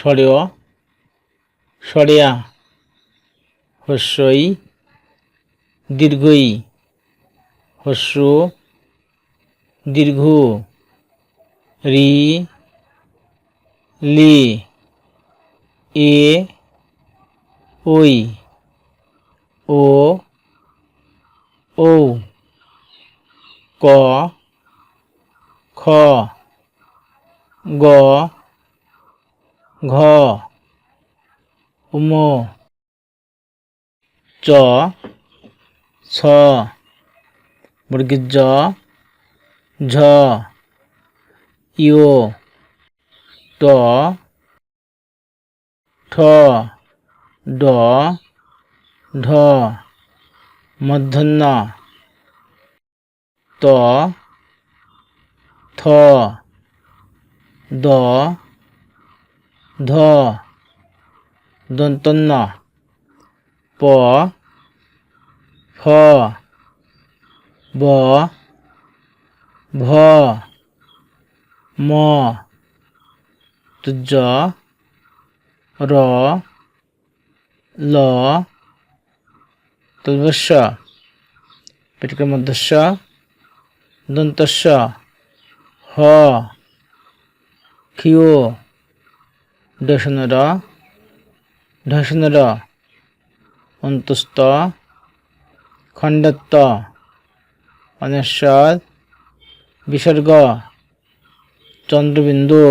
স্বরেয় স্বরেয়া হস্যই, দীর্ঘই হস্য, দীর্ঘ রি, লি, এ, ওই, ও ও ক, খ, গ ঘ, উম, চ, ছ বর্গীর জ ঝ, ইও, ট, ঠ, ড, ঢ, মধ্যাহ্ন, ত, থ, দ ধ দন্তন্য প, ফ, ব, ভ, ম তুজ র, ল, তলবস্য। পেটিকার মধ্যস্য দন্তস্য। হ, ক্ষিয়। দশনর ঢসনর অন্তস্ত খণ্ডত্ব অনেশ্বর বিসর্গ চন্দ্রবিন্দু